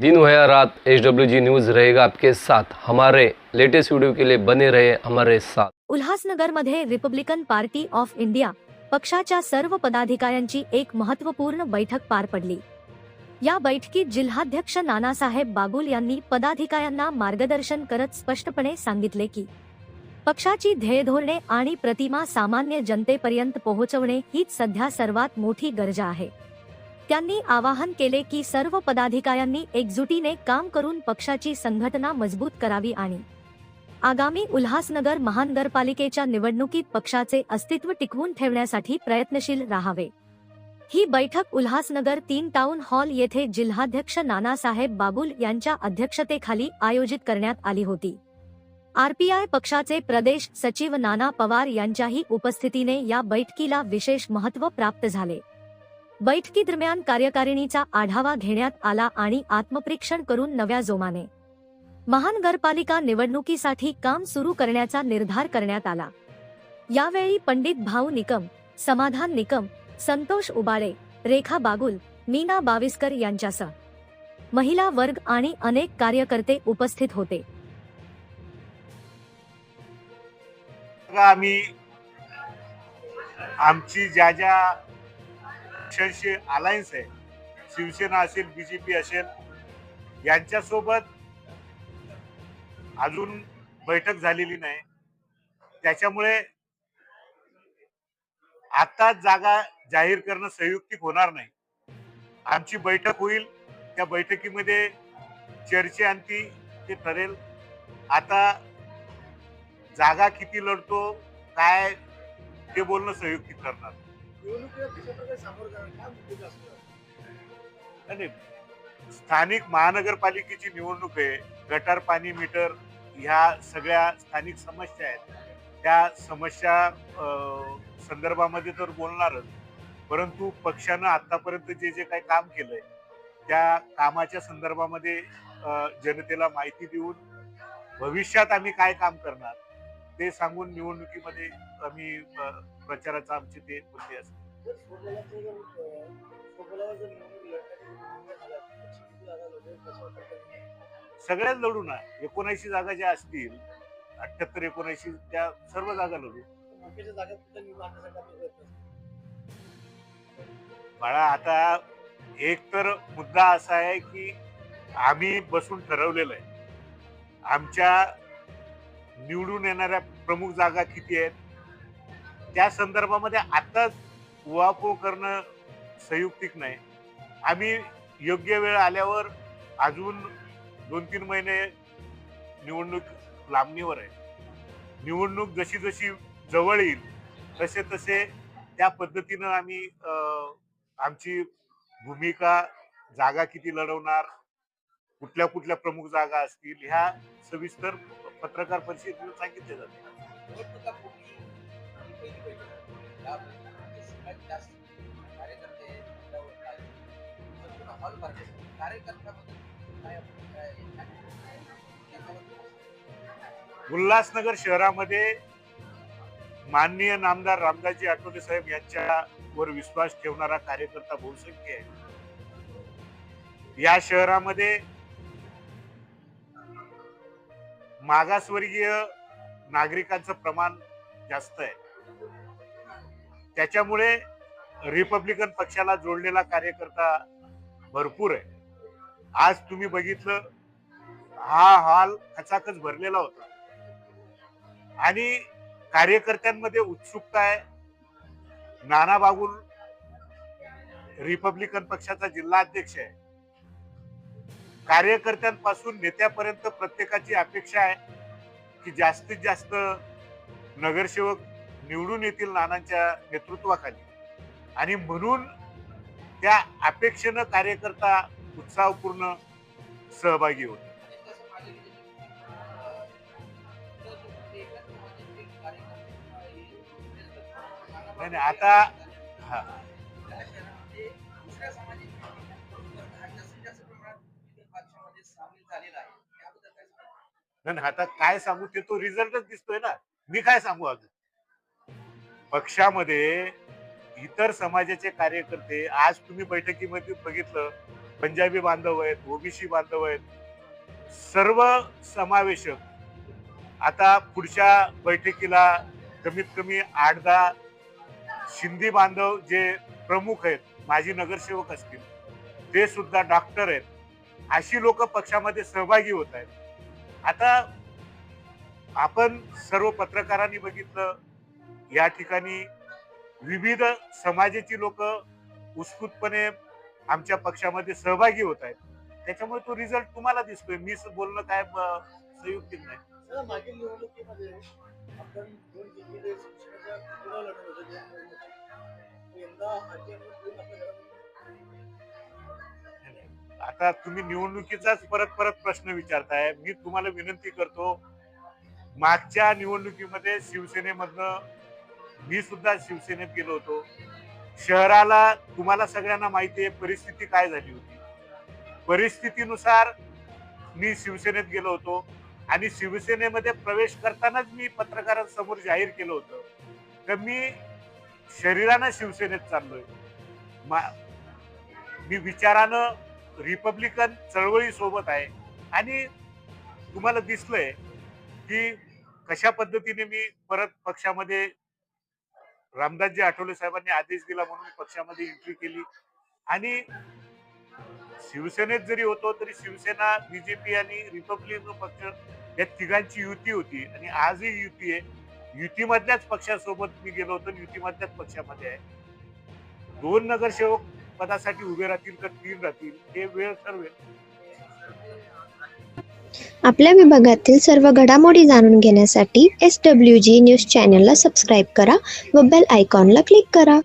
दिन हो या रात एच डब्ल्यू जी न्यूज़ रहेगा आपके साथ। हमारे लेटेस्ट वीडियो के लिए बने रहे हमारे साथ। उल्हासनगरमध्ये रिपब्लिकन पार्टी ऑफ इंडिया पक्षाच्या सर्व पदाधिकाऱ्यांची एक महत्त्वपूर्ण बैठक पार पडली. या बैठकीत जिल्हाध्यक्ष नानासाहेब बागुल यांनी पदाधिकाऱ्यांना मार्गदर्शन करत स्पष्टपणे सांगितले की पक्षाची ध्येयधोरणे आणि प्रतिमा सामान्य जनतेपर्यंत पोहोचवणे हीच सध्या सर्वात मोठी गरजा आहे. त्यांनी आवाहन केले की सर्व पदाधिकाऱ्यांनी एकजुटीने काम करून पक्षाची संघटना मजबूत करावी आणि आगामी उल्हासनगर महानगरपालिकेच्या निवडणुकीत पक्षाचे अस्तित्व टिकवून ठेवण्यासाठी प्रयत्नशील राहावे. ही बैठक उल्हासनगर तीन टाउन हॉल येथे जिल्हाध्यक्ष नानासाहेब बाबुल यांच्या अध्यक्षतेखाली आयोजित करण्यात आली होती. आरपीआय पक्षाचे प्रदेश सचिव नाना पवार यांच्याही उपस्थितीने या बैठकीला विशेष महत्त्व प्राप्त झाले. बैठकीदरम्यान कार्यकारिणीचा आढावा घेण्यात आला आणि आत्मप्रेक्षण करून नव्या जोमाने. महानगरपालिका निवडणुकीसाठी काम सुरू करण्याचा निर्धार करण्यात आला. यावेळी पंडित भाऊ निकम समाधान निकम संतोष उबाळे रेखा बागुल मीना बाविस्कर यांच्यासह महिला वर्ग आणि अनेक कार्यकर्ते उपस्थित होते. आम्ही आमची ज्या ज्या पक्षांशी अलायन्स आहे. शिवसेना असेल बी जे पी असेल यांच्यासोबत अजून बैठक झालेली नाही. त्याच्यामुळे आता जागा जाहीर करणं संयुक्तिक होणार नाही. आमची बैठक होईल त्या बैठकीमध्ये चर्चेअंती ते ठरेल. आता जागा किती लढतो काय ते बोलणं संयुक्तिक करणार नाही, स्थानिक महानगरपालिकेची निवडणूक आहे. गटार पाणी मीटर ह्या सगळ्या स्थानिक समस्या आहेत. त्या समस्या संदर्भामध्ये तर बोलणारच. परंतु पक्षानं आतापर्यंत जे जे काही काम केलंय त्या कामाच्या संदर्भामध्ये जनतेला माहिती देऊन भविष्यात आम्ही काय काम करणार ते सांगून निवडणुकीमध्ये आम्ही प्रचाराचा आमचे ते मुद्दे असतात सगळ्याच लढू ना एकोणऐंशी जागा ज्या असतील अठ्याहत्तर एकोणऐंशी त्या सर्व जागा लढू. बाळा आता एक तर मुद्दा असा आहे की आम्ही बसून ठरवलेलं आहे. आमच्या निवडून येणाऱ्या प्रमुख जागा किती आहेत? त्या संदर्भामध्ये आताच उहापोह करणं संयुक्तिक नाही. आम्ही योग्य वेळ आल्यावर अजून दोन तीन महिने निवडणूक लांबणीवर आहे. निवडणूक जशी जशी जवळ येईल तसे तसे त्या पद्धतीनं आम्ही आमची भूमिका जागा किती लढवणार कुठल्या कुठल्या प्रमुख जागा असतील ह्या सविस्तर पत्रकार परिषदेला सांगितले जाते. उल्हासनगर शहरामध्ये माननीय नामदार रामदासजी आठवले साहेब यांच्यावर विश्वास ठेवणारा कार्यकर्ता बहुसंख्य आहे. या शहरामध्ये मागासवर्गीय नागरिकांचं प्रमाण जास्त आहे. त्याच्यामुळे रिपब्लिकन पक्षाला जोडलेला कार्यकर्ता भरपूर आहे. आज तुम्ही बघितलं हा हॉल खचाखच भरलेला होता. आणि कार्यकर्त्यांमध्ये उत्सुकता आहे. नाना बागुल रिपब्लिकन पक्षाचा जिल्हा अध्यक्ष आहे. कार्यकर्त्यांपासून नेत्यापर्यंत प्रत्येकाची अपेक्षा आहे की जास्तीत जास्त नगरसेवक निवडून येतील नानांच्या नेतृत्वाखाली. आणि म्हणून त्या अपेक्षेनं कार्यकर्ता उत्साहपूर्ण सहभागी होतो. नाही, आता हा. नाही आता काय सांगू ते तो रिझल्टच दिसतोय ना. मी काय सांगू अजून? पक्षामध्ये इतर समाजाचे कार्यकर्ते आज तुम्ही बैठकीमध्ये बघितलं पंजाबी बांधव आहेत ओबीसी बांधव आहेत सर्व समावेशक आता पुढच्या बैठकीला कमीत कमी आठ दहा शिंदे बांधव जे प्रमुख आहेत माजी नगरसेवक असतील ते सुद्धा डॉक्टर आहेत. अशी लोक पक्षामध्ये सहभागी होत आहेत. आता आपण सर्व पत्रकारांनी बघितलं या ठिकाणी विविध समाजाची लोक उत्स्फूर्तपणे आमच्या पक्षामध्ये सहभागी होत आहेत. त्याच्यामुळे तो रिझल्ट तुम्हाला दिसतोय. मी बोलणं काय संयुक्तिक नाही. मागील निवडणुकीमध्ये आपण दोन यंदा आता तुम्ही निवडणुकीचाच परत परत प्रश्न विचारताय. मी तुम्हाला विनंती करतो मागच्या निवडणुकीमध्ये शिवसेनेमधनं मी सुद्धा शिवसेनेत गेलो होतो. शहराला तुम्हाला सगळ्यांना माहिती आहे परिस्थिती काय झाली होती. परिस्थितीनुसार मी शिवसेनेत गेलो होतो आणि शिवसेनेमध्ये प्रवेश करतानाच मी पत्रकारांसमोर जाहीर केलं होतं तर मी शरीरानं शिवसेनेत चाललोय. मा- मी विचारानं रिपब्लिकन चळवळीसोबत आहे. आणि तुम्हाला दिसलंय की कशा पद्धतीने मी परत पक्षामध्ये रामदासजी आठवले साहेबांनी आदेश दिला म्हणून पक्षामध्ये एंट्री केली. आणि शिवसेनेत जरी होतो तरी शिवसेना बीजेपी आणि रिपब्लिकन पक्ष या तिघांची युती होती. आणि आजही युती आहे. युतीमधल्याच पक्षासोबत मी गेलो होतो आणि युतीमधल्याच पक्षामध्ये आहे. दोन नगरसेवक पदासाठी उभे राहतील तर तीन राहतील हे वेळ ठरवेल. आपल्या विभागातील सर्व घडामोडी जाणून घेण्यासाठी एस डब्ल्यू जी न्यूज चॅनलला सबस्क्राईब करा व बेल आयकॉनला क्लिक करा.